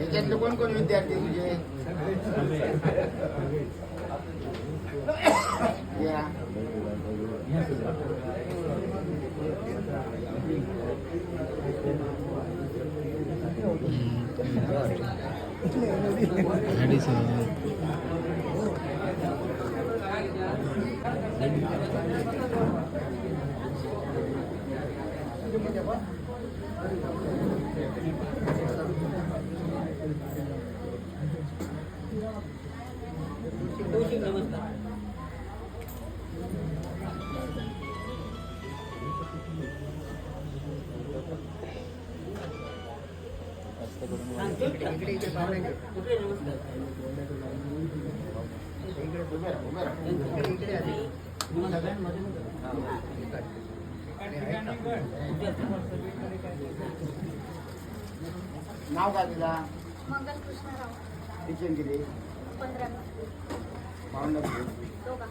याच्यातले कोण कोण विद्यार्थी तुझे या उभे राहा, नाव काय तुझा मंगल कृष्णराव शिक्षण किती पंधरा पाहुणे दोघा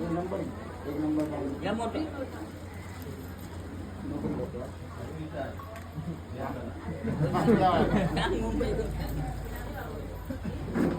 एक नंबर? एक नंबर एक नंबर पाहिजे. या मोठे नोकरी करतो. मुंबई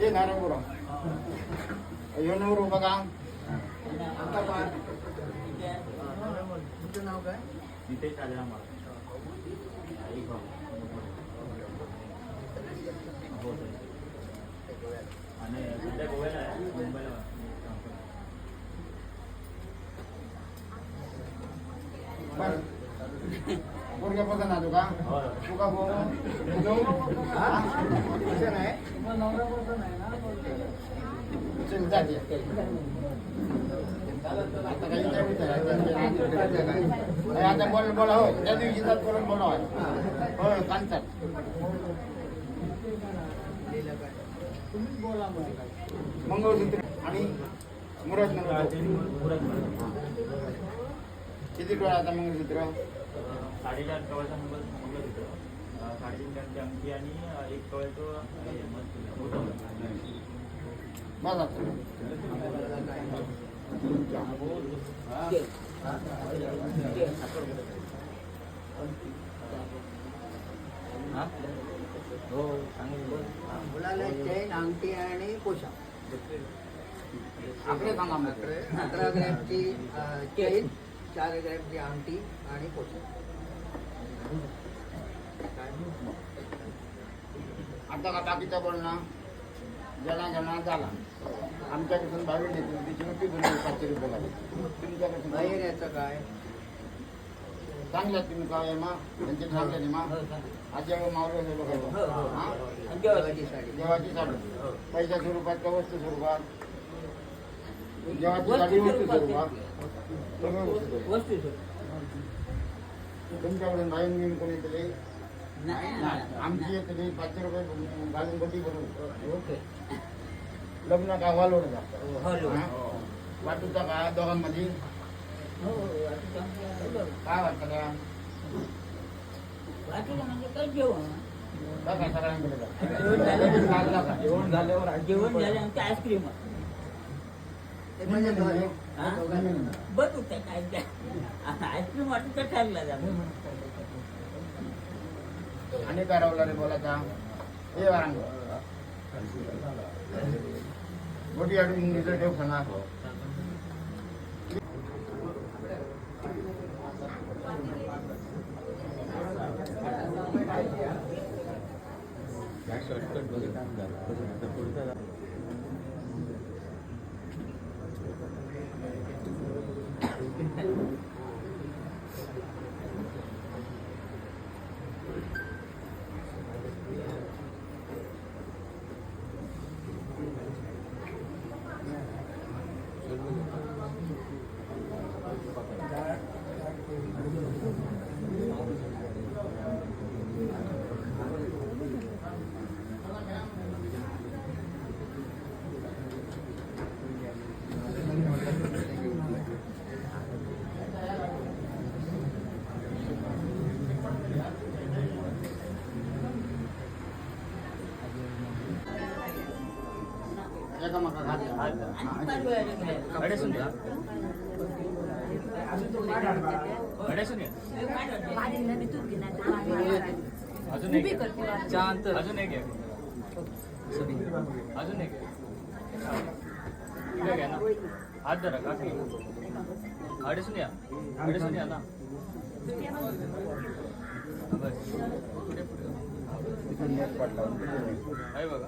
ये नारायणपुरा यो नवरू बघा तुमचं नाव काय नितेश राजाराम आणि सध्या गोव्याला आहे मुंबईला बरं पोरग्या पसंत आलो का तू का भाऊ असं नाही चल, आता काही आता बोल बोला हो त्या दिवशी जात करून बोला होय. होय कांतात मंगळसूत्र आणि मुरत नगर किती वेळ आता मंगळसूत्र साडेचार साडेतीन ग्रॅमची आणि एक कवळचं हे, मुलाला चैन अंगठी आणि पोशाख मग. अकरा ग्रॅमची चैन चार ग्रॅमची अंगठी आणि पोशाख आता का बाकीचा बोलणं? ज्याला ज्यांना झाला आमच्याकडून बाहेर देतो तिची नक्की बोलली पाचशे रुपये लागेल तुमच्याकडून बाहेर याचं काय? चांगल्या तुम्ही काय मा? त्यांचे चांगले मा? आजी मावळे बघायचं देवाची साडी. देवाची साडी. पैशा स्वरूपात का वस्तू स्वरूपात? देवाची साडी वस्तू स्वरूपात. सगळं वस्तू स्वरूपात. वस्तू तुमच्याकडून बाहेर घेऊन कोणी तरी नाही आमची येतली पाचशे रुपये घालून बटी बनवू ओके. लग्न का वालोड हॅलो वाटूचा का दोघांमध्ये? हो काय वाटतं का वाटलं म्हणजे काय जेवण. बघा सगळ्यांकडे. जेवण झाल्यावर जेवण झाल्यानंतर आईस्क्रीम. म्हणजे. हा? बघ त्या काय आईस्क्रीम वाटून तर ठरला जातो. आणि करवलं रे बोलाचा हे वारंग. गोटी आडून इंग्लिश ठेव सांगा शॉर्टकट बघितला? अजून एक घ्या. अजून एक अजून एक घ्या. ना हात धरा काकी अडीसून या अडीसून या ना बस. पुढे पुढे आहे बघा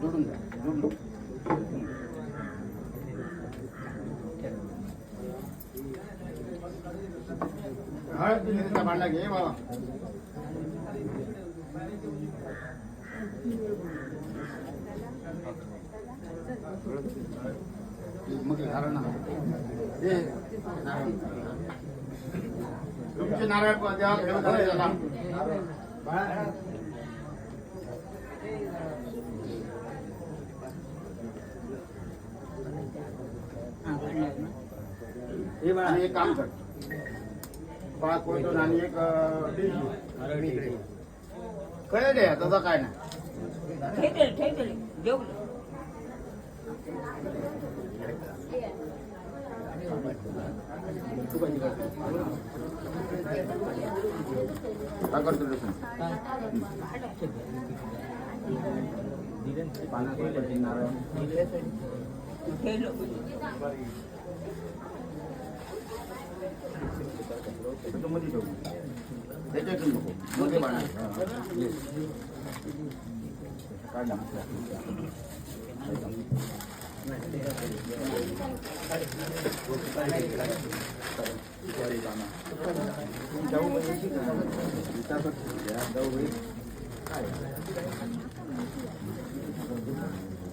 जोडून द्या जोडून हळद दिलीचा भांडा घे बाबा मग घाला ना हे नारळ. तुमचे नारळ प- द्या देवताला द्यायला. आणि एक काम कर. पाच कोयतून आणि एक कळे दे तसं काय नाही. तू कशी करते? काय करतो लसूण? पानाची पट्टी, नारळ त्याच्यामध्ये ठेवू त्याच्यातून नको मध्ये बांधायचं. हा. ये. काढ ना. जाऊ म्हणजे विचारतात त्या जाऊ बाई. काय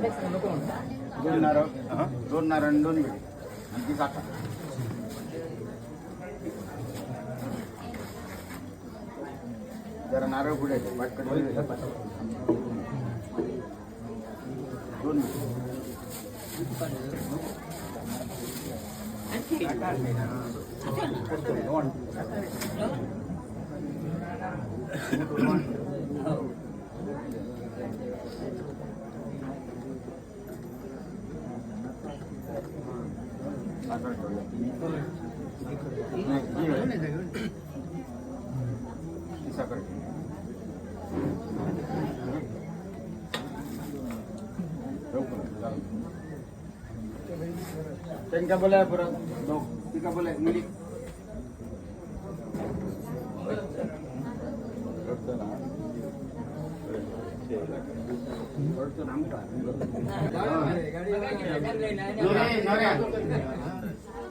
दोन नारळ दोन नारळ दोन विडे आणि ती काका जरा नारळ पुढे ठेव, दोन विडे. साखर ठेवूया. नाही, ही आहे. ही साखर ठेव. ठेव पुढं,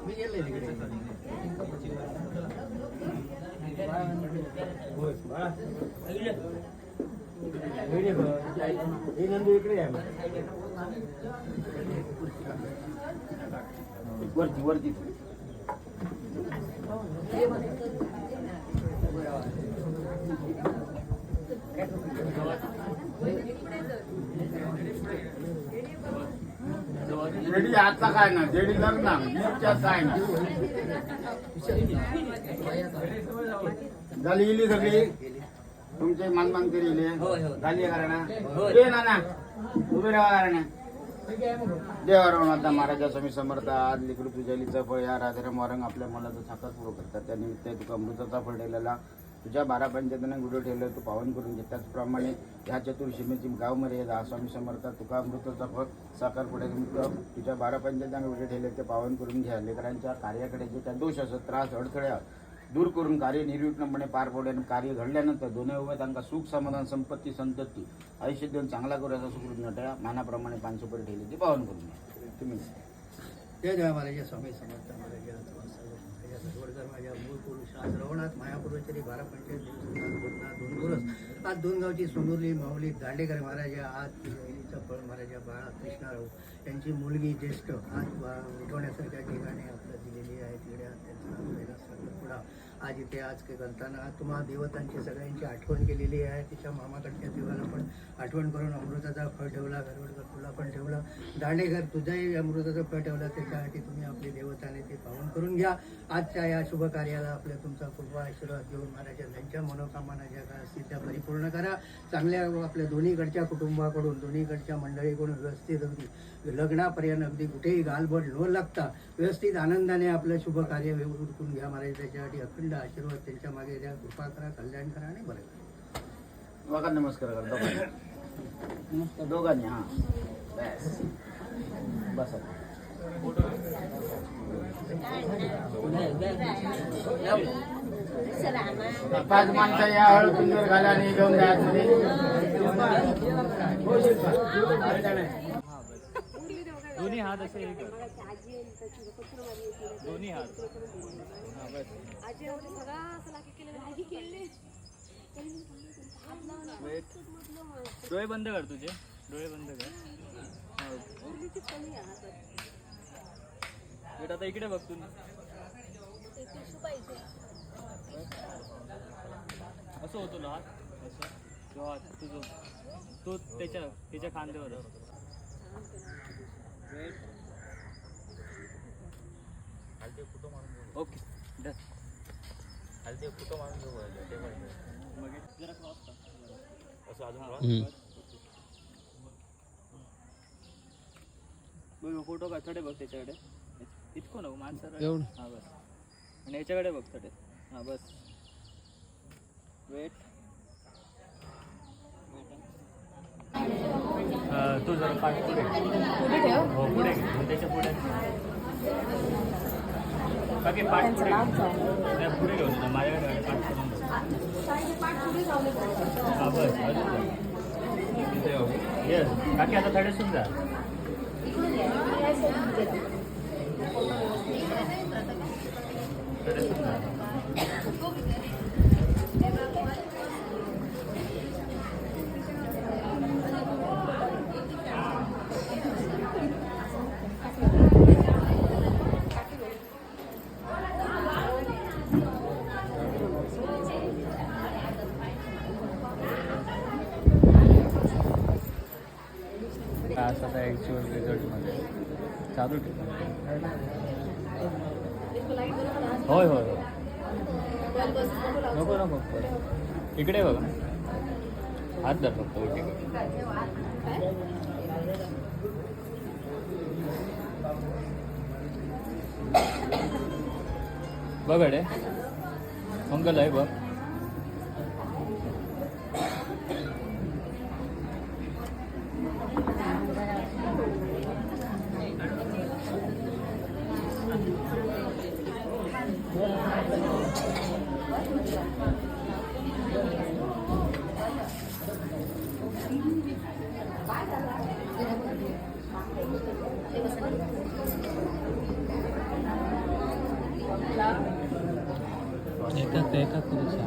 चालेल. त्यांनी काय बोलाय ना. वरती वरती जेडी आता काय ना जेडी लग्न नीटच्या काय ना झाली इली सगळी? तुमचे मानमान करी झाली करा ना ये ना ना उभे राहा ना देवाराव आता महाराजा स्वामी समर्थ आज लिकडू तुझ्या फळ या राजाराम वारंग आपल्या मनाचा साखर सुरू करतात. त्या निमित्त तुका अमृताचा फळ दिलेला तुझ्या बारा पंचायतींना गुढो ठेवलं तू पावन करून घे. त्याचप्रमाणे ह्या चतुर्शीमेची गाव मर्यादा स्वामी समर्थ तुका अमृताचा फळ साकार पुढे तुझ्या बारा पंचायतींना गुढे ठेवले ते पावन करून घ्या. लेकरांच्या कार्याकडे जे काय दोष असत त्रास अडथळ्या दूर करून कार्य निर्विघ्नपणे पार पडले आणि कार्य घडल्यानंतर दोन्ही उभे त्यांना सुख समाधान संपत्ती संतती आयुष्य देऊन चांगला करू असा सुकृत नट्या. मानाप्रमाणे पानसुपर ठेवली ते पावन करून घ्या. तुम्ही जय जय महाराज स्वामी समर्थ महाराज माझ्या माझ्या मूळ पुरुष आज रवणात मायापूर्वचरी बारा पंचायत दिवस दोन पुरुष आज दोन गावची सोनुरली माऊली दांडेकर महाराज आज तिचा फळ महाराजा बाळा कृष्णाराव यांची मुलगी ज्येष्ठ. आज उठवण्यासारख्या ठिकाणी आपलं दिलेली आहे तिकडे त्यांचा त्यांचं आज इथे आज काही करताना तुम्हा देवतांची सगळ्यांची आठवण केलेली आहे. तिच्या मामाकडच्या देवाला पण आठवण करून अमृताचा फळ ठेवला घरवडकर तुला पण ठेवला. दांडेकर तुझाही अमृताचा फळ ठेवला त्याच्यासाठी तुम्ही आपले देवताने ते पावन करून घ्या. आजच्या या शुभ कार्याला आपल्या तुमचा कृपा आशीर्वाद घेऊन महाराजा त्यांच्या मनोकामना ज्या काय असतील त्या परिपूर्ण करा. चांगल्या आपल्या दोन्हीकडच्या कुटुंबाकडून दोन्हीकडच्या मंडळीकडून व्यवस्थित अगदी लग्नापर्यंत अगदी कुठेही गालबड न लागता व्यवस्थित आनंदाने आपलं शुभ कार्य उरकून घ्या महाराज. त्याच्यासाठी अखंड आशीर्वाद त्यांच्या मागे द्या. कृपा करा कल्याण करा आणि बरं करा. बघा नमस्कार करा. दोघांनी दोघांनी हा. बस. बसा. पाच माणसं या हळू सुंदर घाला आणि घेऊन आतमध्ये. दोन्ही हात असे हे कर. दोन्ही हात. हा बस. Wait. डोळे बंद कर तुझे. डोळे बंद कर. आता इकडे बघ तू असं होतो ना हात असं हात तुझं तो त्याच्या त्याच्या खांद्यावर. Okay done. मग एक जरा क्रॉस बघ फोटो का? थोडे बघ त्याच्याकडे. इतकं नको माणसं हा बस. आणि याच्याकडे बघ थोडे. हा बस. वेट तू जरा पाठ पुढे हो पुढे घे. त्याच्या पुढे. बाकी पाठ पुढे. नाही, पुढे घेऊन जा. माझ्याकडे पाठ करून. हा बस येस काकी आता थोडे सुद्धा थोडे सुद्धा काय असं आता ॲक्च्युअल रिझल्टमध्ये चालू ठेव होय होय होय नको नको. इकडे बघा. हात धर फक्त उलटी कर. बघ अडे मंगल आहे बघ. एका एका करू का